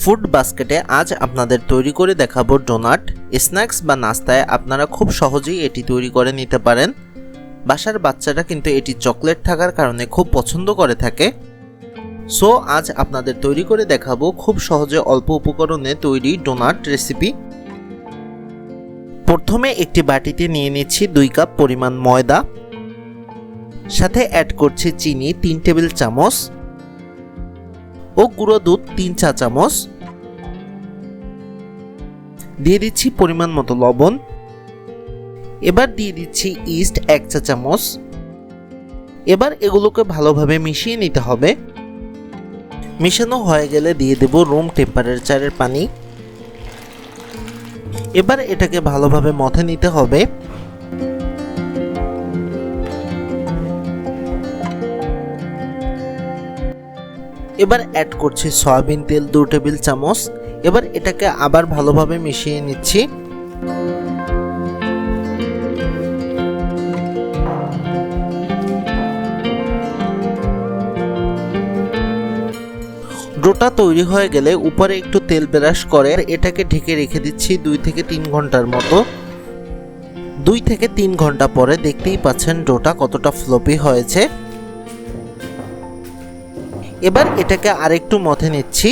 Food বাস্কেটে আজ আপনাদের তৈরি করে দেখাবো ডোনাট, স্ন্যাক্স বা নাস্তায় আপনারা খুব সহজেই এটি তৈরি করে নিতে পারেন। বাসার বাচ্চারা কিন্তু এটি চকলেট থাকার কারণে খুব পছন্দ করে থাকে। সো, আজ আপনাদের তৈরি করে দেখাবো খুব সহজে অল্প উপকরণে তৈরি ডোনাট রেসিপি। প্রথমে একটি বাটিতে নিয়ে নিচ্ছি দুই কাপ পরিমাণ ময়দা। সাথে অ্যাড করছি চিনি তিন টেবিল চামচ। ও গুঁড়ো দুধ তিন চা চামচ। দিয়ে দিচ্ছি পরিমাণ মতো লবণ। এবার দিয়ে দিচ্ছি ইস্ট এক চা চামচ। এবার এগুলোকে ভালোভাবে মিশিয়ে নিতে হবে। মিশানো হয়ে গেলে দিয়ে দেব রুম টেম্পারেচারের পানি। এবার এটাকে ভালোভাবে মথে নিতে হবে। এবার অ্যাড করছি সয়াবিন তেল, দু টেবিল চামচ। এবার এটাকে আবার ভালোভাবে মিশিয়ে নিচ্ছি। ডোটা তৈরি হয়ে গেলে উপরে একটু তেল ব্রাশ করে এটাকে ঢেকে রেখে দিচ্ছি দুই থেকে তিন ঘণ্টার মতো। দুই থেকে তিন ঘণ্টা পরে দেখতেই পাচ্ছেন ডোটা কতটা ফ্লপি হয়েছে। এবার এটাকে আরেকটু মথে নিচ্ছি।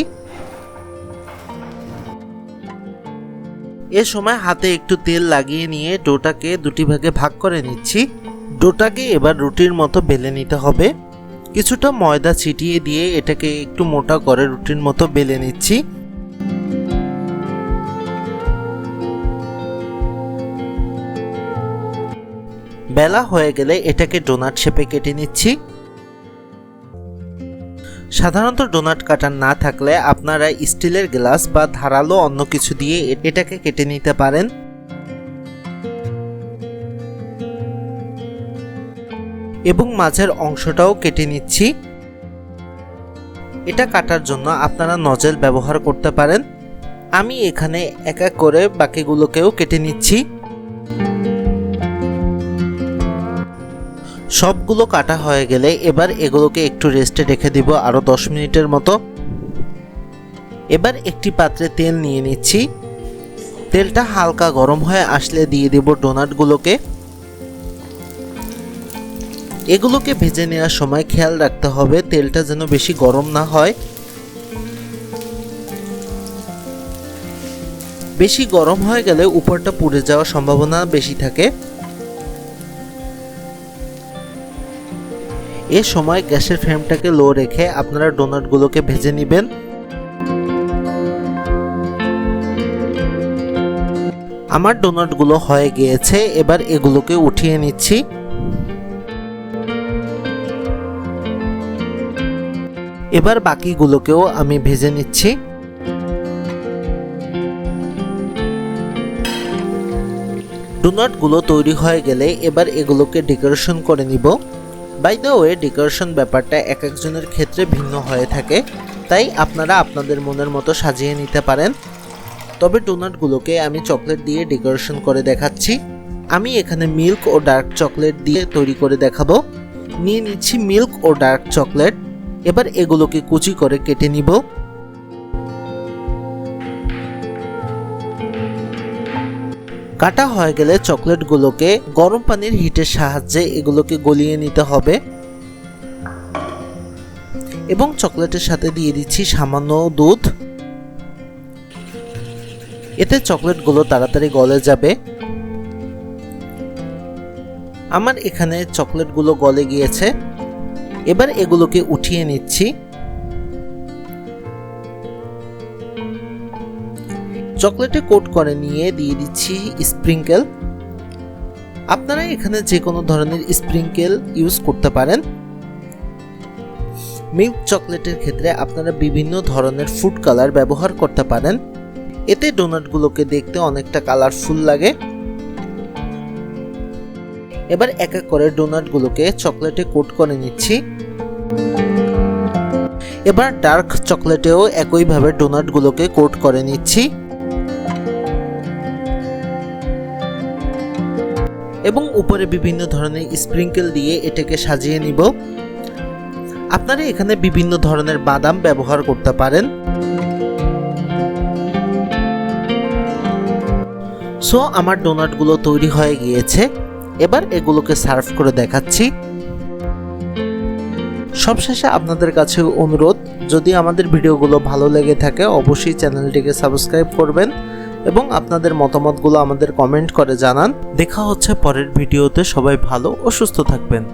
এ সময় হাতে একটু তেল লাগিয়ে নিয়ে ডোটাকে দুটি ভাগে ভাগ করে নিচ্ছি। ডোটাকে এবার রুটির মতো বেলে নিতে হবে। কিছুটা ময়দা ছিটিয়ে দিয়ে এটাকে একটু মোটা করে রুটির মতো বেলে নিচ্ছি। বেলা হয়ে গেলে এটাকে ডোনাট শেপে কেটে নিচ্ছি। সাধারণত ডোনাট কাটার না থাকলে আপনারা স্টিলের গ্লাস বা ধারালো অন্য কিছু দিয়ে এটাকে কেটে নিতে পারেন। এবং মাঝের অংশটাও কেটে নিচ্ছি। এটা কাটার জন্য আপনারা নজেল ব্যবহার করতে পারেন। আমি এখানে এক এক করে বাকিগুলোকেও কেটে নিচ্ছি। সবগুলো কাটা হয়ে গেলে এবার এগুলোকে একটু রেস্টে রেখে দিব আরও দশ মিনিটের মতো। এবার একটি পাত্রে তেল নিয়ে নিচ্ছি। তেলটা হালকা গরম হয়ে আসলে দিয়ে দেব ডোনাটগুলোকে। এগুলোকে ভেজে নেওয়ার সময় খেয়াল রাখতে হবে তেলটা যেন বেশি গরম না হয়। বেশি গরম হয়ে গেলে উপরটা পুড়ে যাওয়ার সম্ভাবনা বেশি থাকে। এ সময় গ্যাসের ফ্লেমটাকে লো রেখে আপনারা ডোনাটগুলোকে ভেজে নেবেন। আমার ডোনাটগুলো হয়ে গিয়েছে, এবার এগুলোকে উঠিয়ে নিচ্ছি। এবার বাকিগুলোকেও আমি ভেজে নিচ্ছি। ডোনাটগুলো তৈরি হয়ে গেলে এবার এগুলোকে ডেকোরেশন করে নিব। বাই দ্য ওয়ে ডেকোরেশন ব্যাপারটা এক একজনের ক্ষেত্রে ভিন্ন হয়ে থাকে, তাই আপনারা আপনাদের মনের মতো সাজিয়ে নিতে পারেন। তবে ডোনাটগুলোকে আমি চকলেট দিয়ে ডেকোরেশন করে দেখাচ্ছি। আমি এখানে মিল্ক ও ডার্ক চকলেট দিয়ে তৈরি করে দেখাবো। নিয়ে নিচ্ছি মিল্ক ও ডার্ক চকলেট। এবার এগুলোকে কুচি করে কেটে নিব। কাটা হয়ে গেলে চকলেটগুলোকে গরম পানির হিটের সাহায্যে এগুলোকে গলিয়ে নিতে হবে। এবং চকলেটের সাথে দিয়ে দিচ্ছি সামান্য দুধ। এতে চকলেটগুলো তাড়াতাড়ি গলে যাবে। আমার এখানে চকলেটগুলো গলে গিয়েছে। এবার এগুলোকে উঠিয়ে নিচ্ছি। চকলেটে কোট করে নিয়ে দিয়ে দিচ্ছি স্প্রিঙ্কেল আপনারা এখানে যে কোনো ধরনের স্প্রিঙ্কেল ইউজ করতে পারেন। মিল্ক চকলেটের ক্ষেত্রে আপনারা বিভিন্ন ধরনের ফুড কালার ব্যবহার করতে পারেন। এতে ডোনাটগুলোকে দেখতে অনেকটা কালারফুল লাগে। এবার এক এক করে ডোনাটগুলোকে চকলেটে কোট করে নিচ্ছি। এবার ডার্ক চকলেটেও একইভাবে ডোনাটগুলোকে কোট করে নিচ্ছি। এবং উপরে বিভিন্ন ধরনের স্প্রিঙ্কেল দিয়ে এটাকে সাজিয়ে নিব। আপনারা এখানে বিভিন্ন ধরনের বাদাম ব্যবহার করতে পারেন। সো আমার ডোনাটগুলো তৈরি হয়ে গিয়েছে। এবার এগুলোকে সার্ভ করে দেখাচ্ছি। সবশেষে আপনাদের কাছে অনুরোধ, যদি আমাদের ভিডিওগুলো ভালো লেগে থাকে, অবশ্যই চ্যানেলটিকে সাবস্ক্রাইব করবেন। এবং আপনাদের মতামতগুলো আমাদের কমেন্ট করে জানান। দেখা হচ্ছে পরের ভিডিওতে। সবাই ভালো ও সুস্থ থাকবেন।